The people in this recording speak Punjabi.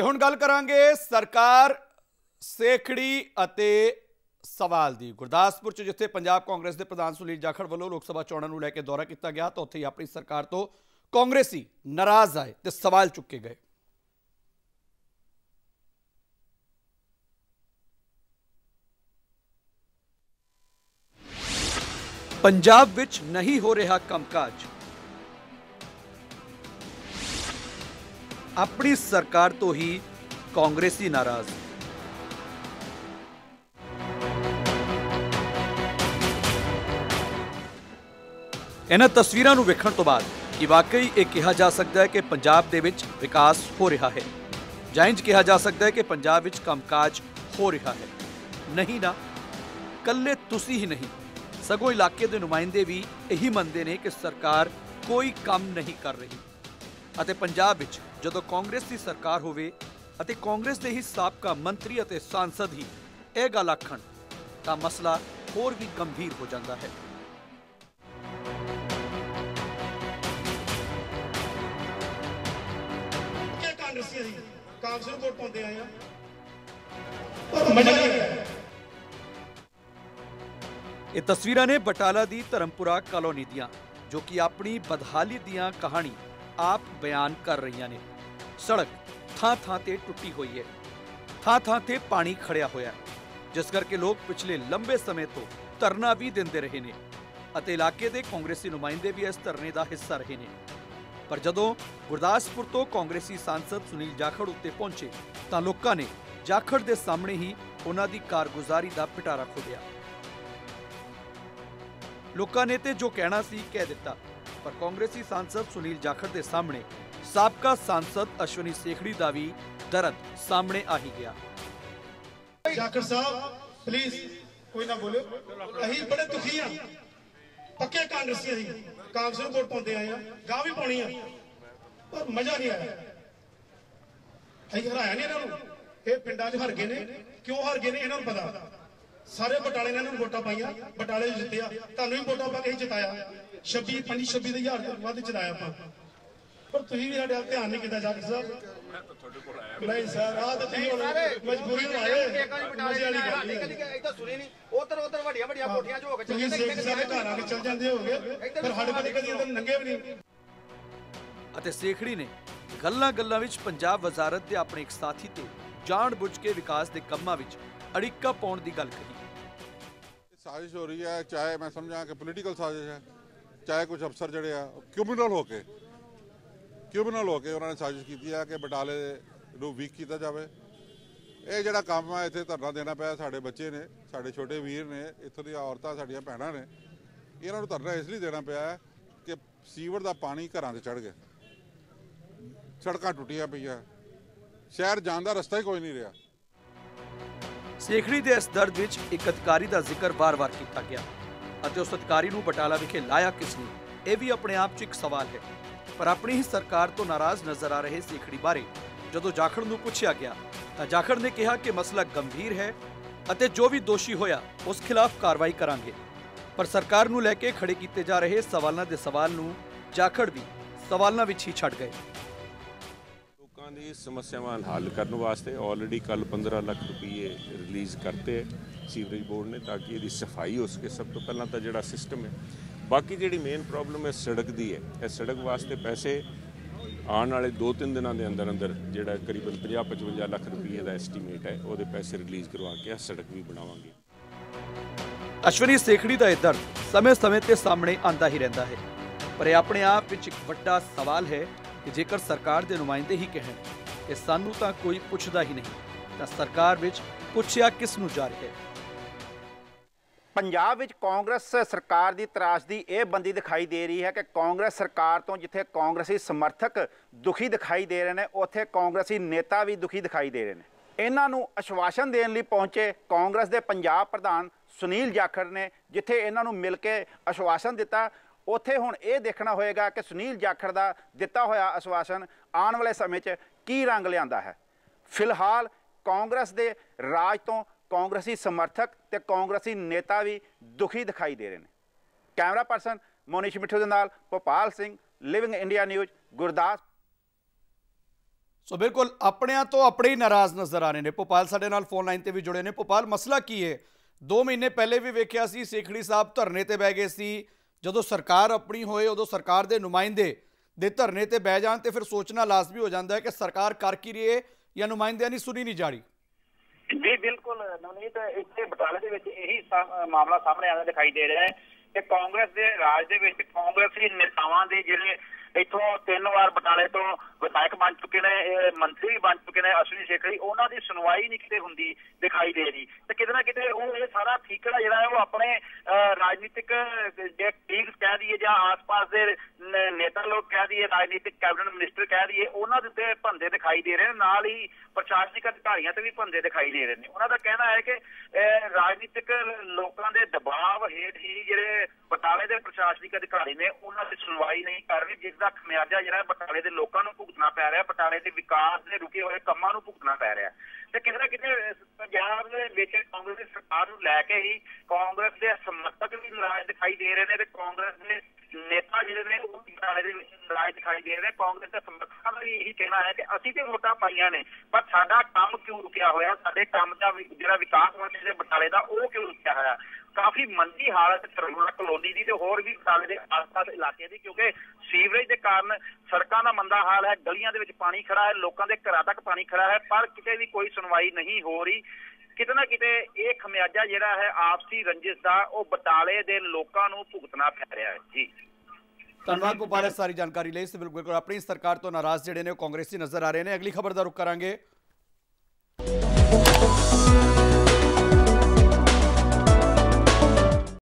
ਤੇ ਹੁਣ ਗੱਲ ਕਰਾਂਗੇ ਸਰਕਾਰ ਸੇਖੜੀ ਅਤੇ ਸਵਾਲ ਦੀ। ਗੁਰਦਾਸਪੁਰ ਚ ਜਿੱਥੇ ਪੰਜਾਬ ਕਾਂਗਰਸ ਦੇ ਪ੍ਰਧਾਨ ਸੁਨੀਲ ਜਾਖੜ ਵੱਲੋਂ ਲੋਕ ਸਭਾ ਚੋਣਾਂ ਨੂੰ ਲੈ ਕੇ ਦੌਰਾ ਕੀਤਾ ਗਿਆ, ਤਾਂ ਉੱਥੇ ਹੀ ਆਪਣੀ ਸਰਕਾਰ ਤੋਂ ਕਾਂਗਰਸੀ ਨਾਰਾਜ਼ ਆਏ ਤੇ ਸਵਾਲ ਚੁੱਕੇ ਗਏ। ਪੰਜਾਬ ਵਿੱਚ ਨਹੀਂ ਹੋ ਰਿਹਾ ਕੰਮਕਾਜ। ਆਪਣੀ ਸਰਕਾਰ ਤੋਂ ਹੀ ਕਾਂਗਰਸੀ ਨਾਰਾਜ਼। ਇਹਨਾਂ ਤਸਵੀਰਾਂ ਨੂੰ ਵੇਖਣ ਤੋਂ ਬਾਅਦ ਕਿ ਵਾਕਈ ਇਹ ਕਿਹਾ ਜਾ ਸਕਦਾ ਹੈ ਕਿ ਪੰਜਾਬ ਦੇ ਵਿੱਚ ਵਿਕਾਸ ਹੋ ਰਿਹਾ ਹੈ। ਜਾਂ ਇੰਜ ਕਿਹਾ ਜਾ ਸਕਦਾ ਹੈ ਕਿ ਪੰਜਾਬ ਵਿੱਚ ਕੰਮਕਾਜ ਹੋ ਰਿਹਾ ਹੈ। ਨਹੀਂ ਨਾ ਕੱਲੇ ਤੁਸੀਂ ਹੀ ਨਹੀਂ, ਸਗੋਂ ਇਲਾਕੇ ਦੇ ਨੁਮਾਇੰਦੇ ਵੀ ਇਹੀ ਮੰਨਦੇ ਨੇ ਕਿ ਸਰਕਾਰ ਕੋਈ ਕੰਮ ਨਹੀਂ ਕਰ ਰਹੀ। ਅਤੇ ਪੰਜਾਬ ਵਿੱਚ ਜਦੋਂ ਕਾਂਗਰਸ ਦੀ ਸਰਕਾਰ ਹੋਵੇ ਅਤੇ ਕਾਂਗਰਸ ਦੇ ਹੀ ਸਾਬਕਾ ਮੰਤਰੀ ਅਤੇ ਸਾਂਸਦ ਹੀ ਇਹ ਗੱਲ ਆਖਣ ਤਾਂ ਮਸਲਾ ਹੋਰ ਵੀ ਗੰਭੀਰ ਹੋ ਜਾਂਦਾ ਹੈ। ਕਿ ਕਾਂਗਰਸੀ ਅਸੀਂ ਕਾਂਗਰਸ ਨੂੰ ਵੋਟ ਪਾਉਂਦੇ ਆਏ ਆ? ਪਰ ਮਜ਼ਾ ਨਹੀਂ ਆਇਆ ਇਹ ਤਸਵੀਰਾਂ ਨੇ ਬਟਾਲਾ ਦੀ ਧਰਮਪੁਰਾ ਕਲੋਨੀ ਦੀਆਂ ਜੋ ਕਿ ਆਪਣੀ ਬਦਹਾਲੀ ਦੀਆਂ ਕਹਾਣੀ ਆਪ ਬਿਆਨ ਕਰ ਰਹੀਆਂ ਨੇ। ਸੜਕ ਥਾਂ ਥਾਂ ਤੇ ਟੁੱਟੀ ਹੋਈ ਹੈ। ਥਾਂ ਥਾਂ ਤੇ ਪਾਣੀ ਖੜਿਆ ਹੋਇਆ ਹੈ, ਜਿਸ ਕਰਕੇ ਲੋਕ ਪਿਛਲੇ ਲੰਬੇ ਸਮੇਂ ਤੋਂ ਧਰਨਾ ਵੀ ਦਿੰਦੇ ਰਹੇ ਨੇ ਅਤੇ ਇਲਾਕੇ ਦੇ ਕਾਂਗਰਸੀ ਨੁਮਾਇੰਦੇ ਵੀ ਇਸ ਧਰਨੇ ਦਾ ਹਿੱਸਾ ਰਹੇ ਨੇ। ਪਰ ਜਦੋਂ ਗੁਰਦਾਸਪੁਰ ਤੋਂ ਕਾਂਗਰਸੀ ਸਾਂਸਦ ਸੁਨੀਲ ਜਾਖੜ ਉੱਤੇ ਪਹੁੰਚੇ, ਤਾਂ ਲੋਕਾਂ ਨੇ ਜਾਖੜ ਦੇ ਸਾਹਮਣੇ ਹੀ ਉਹਨਾਂ ਦੀ ਕਾਰਗੁਜ਼ਾਰੀ ਦਾ ਪਿਟਾਰਾ ਖੋਲਿਆ ਲੋਕਾਂ ਨੇ ਤੇ ਜੋ ਕਹਿਣਾ ਸੀ, ਕਹਿ ਦਿੱਤਾ। ਪਰ ਕਾਂਗਰਸੀ ਸਾਂਸਦ ਸੁਨੀਲ ਜਾਖੜ ਦੇ ਸਾਹਮਣੇ ਸਾਬਕਾ ਸਾਂਸਦ ਅਸ਼ਵਨੀ ਸੇਖੜੀ ਦਾ ਵੀ ਦਰਦ ਸਾਹਮਣੇ ਆ ਹੀ ਗਿਆ। ਜਾਖੜ ਸਾਹਿਬ ਪਲੀਜ਼ ਕੋਈ ਨਾ ਬੋਲਿਓ। ਅਸੀਂ ਬੜੇ ਦੁਖੀ ਆ ਪੱਕੇ ਕਾਂਗਰਸੀ ਅਸੀਂ। ਕਾਂਗਰਸ ਨੂੰ ਵੋਟ ਪਾਉਂਦੇ ਆਏ ਆ। ਗਾਂ ਵੀ ਪਾਉਣੀ ਆ। ਪਰ ਮਜ਼ਾ ਨਹੀਂ ਆਇਆ। ਅਸੀਂ ਹਰਾਇਆ ਨਹੀਂ ਇਹਨਾਂ ਨੂੰ। ਇਹ ਪਿੰਡਾਂ 'ਚ ਹਰ ਗਏ ਨੇ। ਕਿਉਂ ਹਰ ਗਏ ਨੇ, ਇਹਨਾਂ ਨੂੰ ਪਤਾ। ਸਾਰੇ ਬਟਾਲੇ ਨੇ ਇਹਨਾਂ ਨੂੰ ਵੋਟਾਂ ਪਾਈਆਂ ਬਟਾਲੇ ਜਿੱਤਿਆ। ਤੁਹਾਨੂੰ ਵੀ ਵੋਟਾਂ ਪਾ ਕੇ ਹੀ ਜਿਤਾਇਆ। 26 25 26 ਦੇ ਹਜ਼ਾਰ ਤੋਂ ਵੱਧ ਜਿਤਾਇਆ ਆਪਾਂ। ਪਰ ਤੁਸੀਂ ਵੀ ਸਾਡੇ ਵੱਲ ਧਿਆਨ ਨਹੀਂ ਕੀਤਾ ਜਾਖੜ ਸਾਹਿਬ। ਨਹੀਂ ਸਰ ਆਹ ਤਾਂ ਤੁਸੀਂ ਹੁਣ ਮਜਬੂਰੀ ਨੂੰ ਆਏ। ਮਜ਼ੇ ਵਾਲੀ ਗੱਲ ਨਹੀਂ ਤਾਂ ਸੁਣੀ ਨਹੀਂ। ਉਧਰ ਉਧਰ ਵੱਡੀਆਂ ਵੱਡੀਆਂ ਕੋਠੀਆਂ ਚ ਹੋ ਕੇ ਤੁਸੀਂ ਸਿੱਖ ਸਾਰੇ ਘਰ ਆ ਕੇ ਚੱਲ ਜਾਂਦੇ ਹੋਗੇ ਪਰ ਸਾਡੇ ਕੋਲ ਕਦੀ ਅੰਦਰ ਨੰਗੇ ਵੀ ਨਹੀਂ। ਅਤੇ ਸੇਖੜੀ ਨੇ ਗੱਲਾਂ-ਗੱਲਾਂ ਵਿੱਚ ਪੰਜਾਬ ਵਜ਼ਾਰਤ ਦੇ ਆਪਣੇ ਇੱਕ ਸਾਥੀ ਤੇ ਜਾਣ-ਬੁੱਝ ਕੇ ਵਿਕਾਸ ਦੇ ਕੰਮਾਂ ਵਿੱਚ ਅੜਿੱਕਾ ਪਾਉਣ ਦੀ ਗੱਲ ਕਹੀ। ਸਾਜ਼ਿਸ਼ ਹੋ ਰਹੀ ਹੈ, ਚਾਹੇ ਮੈਂ ਸਮਝਾਂ ਕਿ ਪੋਲੀਟੀਕਲ ਸਾਜ਼ਿਸ਼ ਹੈ, ਚਾਹੇ ਕੁਝ ਅਫਸਰ ਜਿਹੜੇ ਆ ਕ੍ਰਿਮੀਨਲ ਹੋ ਕੇ ਕ੍ਰਿਮੀਨਲ ਹੋ ਕੇ ਉਹਨਾਂ ਨੇ ਸਾਜ਼ਿਸ਼ ਕੀਤੀ ਹੈ ਕਿ ਬਟਾਲੇ ਨੂੰ ਵੀਕ ਕੀਤਾ ਜਾਵੇ। ਇਹ ਜਿਹੜਾ ਕੰਮ ਆ, ਇੱਥੇ ਧਰਨਾ ਦੇਣਾ ਪਿਆ ਸਾਡੇ ਬੱਚੇ ਨੇ, ਸਾਡੇ ਛੋਟੇ ਵੀਰ ਨੇ, ਇੱਥੋਂ ਦੀਆਂ ਔਰਤਾਂ, ਸਾਡੀਆਂ ਭੈਣਾਂ ਨੇ। ਇਹਨਾਂ ਨੂੰ ਧਰਨਾ ਇਸ ਲਈ ਦੇਣਾ ਪਿਆ ਕਿ ਸੀਵਰ ਦਾ ਪਾਣੀ ਘਰਾਂ 'ਚ ਚੜ ਗਿਆ। ਸੜਕਾਂ ਟੁੱਟੀਆਂ ਪਈਆਂ। ਸ਼ਹਿਰ ਜਾਣ ਦਾ ਰਸਤਾ ਹੀ ਕੋਈ ਨਹੀਂ ਰਿਹਾ। ਸੇਖੜੀ ਦੇ ਇਸ ਦਰਦ ਵਿੱਚ ਇੱਕ ਅਧਿਕਾਰੀ ਦਾ ਜ਼ਿਕਰ ਵਾਰ-ਵਾਰ ਕੀਤਾ ਗਿਆ ਅਤੇ ਉਸ ਅਧਿਕਾਰੀ ਨੂੰ ਬਟਾਲਾ ਵਿਖੇ ਲਾਇਆ ਕਿਸ ਨੇ? ਇਹ ਵੀ ਆਪਣੇ ਆਪ 'ਚ ਇੱਕ ਸਵਾਲ ਹੈ। ਪਰ ਆਪਣੀ ਹੀ ਸਰਕਾਰ ਤੋਂ ਨਾਰਾਜ਼ ਨਜ਼ਰ ਆ ਰਹੇ ਸੇਖੜੀ ਬਾਰੇ ਜਦੋਂ ਜਾਖੜ ਨੂੰ ਪੁੱਛਿਆ ਗਿਆ ਤਾਂ ਜਾਖੜ ਨੇ ਕਿਹਾ ਕਿ ਮਸਲਾ ਗੰਭੀਰ ਹੈ ਅਤੇ ਜੋ ਵੀ ਦੋਸ਼ੀ ਹੋਇਆ, ਉਸ ਖਿਲਾਫ ਕਾਰਵਾਈ ਕਰਾਂਗੇ। ਪਰ ਸਰਕਾਰ ਨੂੰ ਲੈ ਕੇ ਖੜੇ ਕੀਤੇ ਜਾ ਰਹੇ ਸਵਾਲਾਂ ਦੇ ਸਵਾਲ ਨੂੰ ਜਾਖੜ ਵੀ ਸਵਾਲਾਂ ਵਿੱਚ ਹੀ ਛੱਡ ਗਏ। ਲੋਕਾਂ ਦੀ ਸਮੱਸਿਆਵਾਂ ਹੱਲ ਕਰਨ ਵਾਸਤੇ ਆਲਰੇਡੀ ਕੱਲ 15 ਲੱਖ ਰੁਪਏ ਰਿਲੀਜ਼ ਕਰਤੇ ਹੈ ਸੀਵਰੇਜ ਬੋਰਡ ਨੇ ਤਾਂ ਕਿ ਇਹਦੀ ਸਫ਼ਾਈ ਹੋ ਸਕੇ। ਸਭ ਤੋਂ ਪਹਿਲਾਂ ਤਾਂ ਜਿਹੜਾ ਸਿਸਟਮ ਹੈ, ਬਾਕੀ ਜਿਹੜੀ ਮੇਨ ਪ੍ਰੋਬਲਮ ਹੈ ਸੜਕ ਦੀ ਹੈ। ਇਹ ਸੜਕ ਵਾਸਤੇ ਪੈਸੇ ਆਉਣ ਵਾਲੇ 2-3 ਦਿਨਾਂ ਦੇ ਅੰਦਰ ਅੰਦਰ ਜਿਹੜਾ ਕਰੀਬਨ 50-55 ਲੱਖ ਰੁਪਏ ਦਾ ਐਸਟੀਮੇਟ ਹੈ, ਉਹਦੇ ਪੈਸੇ ਰਿਲੀਜ਼ ਕਰਵਾ ਕੇ ਇਹ ਸੜਕ ਵੀ ਬਣਾਵਾਂਗੇ। ਅਸ਼ਵਨੀ ਸੇਖੜੀ ਦਾ ਇਹ ਦਰਦ ਸਮੇਂ-ਸਮੇਂ ਤੇ ਸਾਹਮਣੇ ਆਂਦਾ ਹੀ ਰਹਿੰਦਾ ਹੈ। ਪਰ ਇਹ ਆਪਣੇ ਆਪ ਵਿੱਚ ਇੱਕ ਵੱਡਾ ਸਵਾਲ ਹੈ ਕਿ ਜੇਕਰ ਸਰਕਾਰ ਦੇ ਨੁਮਾਇੰਦੇ ਹੀ ਕਹਿਣ ਕਿ ਸਾਨੂੰ ਤਾਂ ਕੋਈ ਪੁੱਛਦਾ ਹੀ ਨਹੀਂ, ਤਾਂ ਸਰਕਾਰ ਵਿੱਚ ਪੁੱਛਿਆ ਕਿਸ ਨੂੰ ਜਾ ਰਿਹਾ ਹੈ? ਪੰਜਾਬ ਵਿੱਚ ਕਾਂਗਰਸ ਸਰਕਾਰ ਦੀ ਤਰਾਸ਼ ਦੀ ਇਹ ਬੰਦੀ ਦਿਖਾਈ ਦੇ ਰਹੀ ਹੈ ਕਿ ਕਾਂਗਰਸ ਸਰਕਾਰ ਤੋਂ ਜਿੱਥੇ ਕਾਂਗਰਸੀ ਸਮਰਥਕ ਦੁਖੀ ਦਿਖਾਈ ਦੇ ਰਹੇ ਨੇ, ਉੱਥੇ ਕਾਂਗਰਸੀ ਨੇਤਾ ਵੀ ਦੁਖੀ ਦਿਖਾਈ ਦੇ ਰਹੇ ਨੇ। ਇਹਨਾਂ ਨੂੰ ਅਸ਼ਵਾਸਨ ਦੇਣ ਲਈ ਪਹੁੰਚੇ ਕਾਂਗਰਸ ਦੇ ਪੰਜਾਬ ਪ੍ਰਧਾਨ ਸੁਨੀਲ ਜਾਖੜ ਨੇ, ਜਿੱਥੇ ਇਹਨਾਂ ਨੂੰ ਮਿਲ ਕੇ ਅਸ਼ਵਾਸਨ ਦਿੱਤਾ ਉੱਥੇ ਹੁਣ ਇਹ ਦੇਖਣਾ ਹੋਏਗਾ ਕਿ ਸੁਨੀਲ ਜਾਖੜ ਦਾ ਦਿੱਤਾ ਹੋਇਆ ਅਸ਼ਵਾਸਨ ਆਉਣ ਵਾਲੇ ਸਮੇਂ 'ਚ ਕੀ ਰੰਗ ਲਿਆਂਦਾ ਹੈ। ਫਿਲਹਾਲ ਕਾਂਗਰਸ ਦੇ ਰਾਜ ਤੋਂ ਕਾਂਗਰਸੀ ਸਮਰਥਕ ਤੇ ਕਾਂਗਰਸੀ ਨੇਤਾ ਵੀ ਦੁਖੀ ਦਿਖਾਈ ਦੇ ਰਹੇ ਨੇ। ਕੈਮਰਾ ਪਰਸਨ ਮੋਨਿਸ਼ ਮਿੱਠੂ ਦੇ ਨਾਲ Bhopal Singh living India News Gurdas so ਬਿਲਕੁਲ ਆਪਣਿਆਂ ਤੋਂ ਆਪਣੇ ਹੀ ਨਾਰਾਜ਼ ਨਜ਼ਰ ਆ ਰਹੇ ਨੇ। ਭੋਪਾਲ ਸਾਡੇ ਨਾਲ ਫੋਨ ਲਾਈਨ ਤੇ ਵੀ ਜੁੜੇ ਨੇ। ਭੋਪਾਲ, ਮਸਲਾ ਕੀ ਹੈ 2 ਮਹੀਨੇ ਪਹਿਲੇ ਵੀ ਵੇਖਿਆ ਸੀ, ਸੇਖੜੀ ਸਾਹਿਬ ਧਰਨੇ ਤੇ ਬਹਿ ਗਏ ਸੀ। ਜਦੋਂ ਸਰਕਾਰ ਆਪਣੀ ਹੋਏ ਉਦੋਂ ਸਰਕਾਰ ਦੇ ਨੁਮਾਇੰਦੇ ਦੇ ਧਰਨੇ ਤੇ ਬਹਿ ਜਾਣ ਤੇ ਫਿਰ ਸੋਚਣਾ ਲਾਜ਼ਮੀ ਹੋ ਜਾਂਦਾ ਹੈ ਕਿ ਸਰਕਾਰ ਕਰ ਕੀ ਰਹੀ ਹੈ ਜਾਂ ਨੁਮਾਇੰਦਿਆਂ ਦੀ ਸੁਣੀ ਨਹੀਂ ਜਾ ਰਹੀ। ਜੀ ਬਿਲਕੁਲ ਨਵਨੀਤ ਇੱਥੇ ਬਟਾਲੇ ਦੇ ਵਿੱਚ ਇਹੀ ਮਾਮਲਾ ਸਾਹਮਣੇ ਆਉਂਦਾ ਦਿਖਾਈ ਦੇ ਰਿਹਾ ਹੈ ਕਿ ਕਾਂਗਰਸ ਦੇ ਰਾਜ ਦੇ ਵਿੱਚ ਕਾਂਗਰਸੀ ਨੇਤਾਵਾਂ ਦੇ ਜਿਹੜੇ ਇੱਥੋਂ ਤਿੰਨ ਵਾਰ ਬਟਾਲੇ ਤੋਂ ਵਿਧਾਇਕ ਬਣ ਚੁੱਕੇ ਨੇ ਮੰਤਰੀ ਬਣ ਚੁੱਕੇ ਨੇ ਅਸ਼ਵਨੀ ਸ਼ੇਖੜੀ ਉਹਨਾਂ ਦੀ ਸੁਣਵਾਈ ਨਹੀਂ ਕਿਤੇ ਹੁੰਦੀ ਦਿਖਾਈ ਦੇ ਰਹੀ। ਤੇ ਕਿਤੇ ਨਾ ਕਿਤੇ ਉਹ ਇਹ ਸਾਰਾ ਠੀਕੜਾ ਜਿਹੜਾ ਹੈ ਉਹ ਆਪਣੇ ਅਹ, ਰਾਜਨੀਤਿਕ ਜੇ ਦਈਏ ਜਾਂ ਆਸ-ਪਾਸ ਦੇ ਨੇਤਾ ਲੋਕ ਕਹਿ ਦਈਏ ਰਾਜਨੀਤਿਕ ਕੈਬਨਿਟ ਮਿਨਿਸਟਰ ਕਹਿ ਦਈਏ ਉਹਨਾਂ ਦੇ ਉੱਤੇ ਭੰਦੇ ਦਿਖਾਈ ਦੇ ਰਹੇ ਨੇ ਨਾਲ ਹੀ ਪ੍ਰਸ਼ਾਸਨਿਕ ਅਧਿਕਾਰੀਆਂ ਤੇ ਵੀ ਭੰਦੇ ਦਿਖਾਈ ਦੇ ਰਹੇ ਨੇ। ਉਹਨਾਂ ਦਾ ਕਹਿਣਾ ਹੈ ਕਿ ਅਹ, ਰਾਜਨੀਤਿਕ ਲੋਕਾਂ ਦੇ ਦਬਾਅ ਹੇਠ ਹੀ ਜਿਹੜੇ ਬਟਾਲੇ ਦੇ ਪ੍ਰਸ਼ਾਸਨਿਕ ਅਧਿਕਾਰੀ ਨੇ ਉਹਨਾਂ ਤੇ ਸੁਣਵਾਈ ਨਹੀਂ ਕਰ ਰਹੇ ਜਿਸ ਦਾ ਖਮਿਆਜਾ ਜਿਹੜਾ ਬਟਾਲੇ ਦੇ ਲੋਕਾਂ ਨੂੰ ਭੁਗਤਣਾ ਪੈ ਰਿਹਾ ਬਟਾਲੇ ਦੇ ਵਿਕਾਸ ਦੇ ਰੁਕੇ ਹੋਏ ਕੰਮਾਂ ਨੂੰ ਭੁਗਤਣਾ ਪੈ ਰਿਹਾ। ਤੇ ਕਿਤੇ ਨਾ ਕਿਤੇ ਪੰਜਾਬ ਦੇ ਵਿੱਚ ਕਾਂਗਰਸ ਦੀ ਸਰਕਾਰ ਨੂੰ ਲੈ ਕੇ ਹੀ ਕਾਂਗਰਸ ਦੇ ਸਮਰਥਕ ਵੀ ਨਾਰਾਜ਼ ਦਿਖਾਈ ਦੇ ਰਹੇ ਨੇ ਤੇ ਕਾਂਗਰਸ ਦੇ ਨੇਤਾ ਜਿਹੜੇ ਨੇ ਉਹ ਵੀ ਬਟਾਲੇ ਦੇ ਵਿੱਚ ਨਾਰਾਜ਼ ਦਿਖਾਈ ਦੇ ਰਹੇ ਨੇ। ਕਾਂਗਰਸ ਦੇ ਸਮਰਥਕਾਂ ਦਾ ਵੀ ਇਹੀ ਕਹਿਣਾ ਹੈ ਕਿ ਅਸੀਂ ਤੇ ਵੋਟਾਂ ਪਾਈਆਂ ਨੇ, ਪਰ ਸਾਡਾ ਕੰਮ ਕਿਉਂ ਰੁਕਿਆ ਹੋਇਆ? ਸਾਡੇ ਕੰਮ ਦਾ ਜਿਹੜਾ ਵਿਕਾਸ ਹੋਣਾ ਚਾਹੀਦਾ ਬਟਾਲੇ ਦਾ ਉਹ ਕਿਉਂ ਰੁਕਿਆ ਹੋਇਆ? ਕਾਫੀ ਮੰਦੀ ਹਾਲਤ ਕਰੋਨਾ ਕਲੋਨੀ ਦੀ ਤੇ ਹੋਰ ਵੀ ਬਟਾਲੇ ਦੇ ਆਸ-ਪਾਸ ਇਲਾਕੇ ਦੀ, ਕਿਉਂਕਿ ਸੀਵਰੇਜ ਕਾਰਨ ਸੜਕਾਂ ਦਾ ਮੰਦਾ ਹਾਲ ਹੈ, ਗਲੀਆਂ ਦੇ ਵਿੱਚ ਪਾਣੀ ਖੜਾ ਹੈ, ਲੋਕਾਂ ਦੇ ਘਰਾਂ ਤੱਕ ਪਾਣੀ ਖੜਾ ਹੈ, ਪਰ ਕਿਤੇ ਵੀ ਕੋਈ ਸੁਣਵਾਈ ਨਹੀਂ ਹੋ ਰਹੀ। ਕਿਤੇ ਨਾ ਕਿਤੇ ਇਹ ਖਮਿਆਜਾ ਜਿਹੜਾ ਹੈ, ਆਪਸੀ ਰੰਜਿਸ਼ ਦਾ, ਉਹ ਬਟਾਲੇ ਦੇ ਲੋਕਾਂ ਨੂੰ ਭੁਗਤਣਾ ਪੈ ਰਿਹਾ ਹੈ। ਜੀ। ਧੰਨਵਾਦ ਭੋਪਾਲ ਸਾਰੀ ਜਾਣਕਾਰੀ ਲਈ। ਇਸ ਬਿਲਕੁਲ ਆਪਣੀ ਸਰਕਾਰ ਤੋਂ ਨਾਰਾਜ਼ ਜਿਹੜੇ ਨੇ, ਉਹ ਕਾਂਗਰਸੀ ਨਜ਼ਰ ਆ ਰਹੇ ਨੇ। ਅਗਲੀ ਖਬਰ ਦਾ ਰੁਖ ਕਰਾਂਗੇ।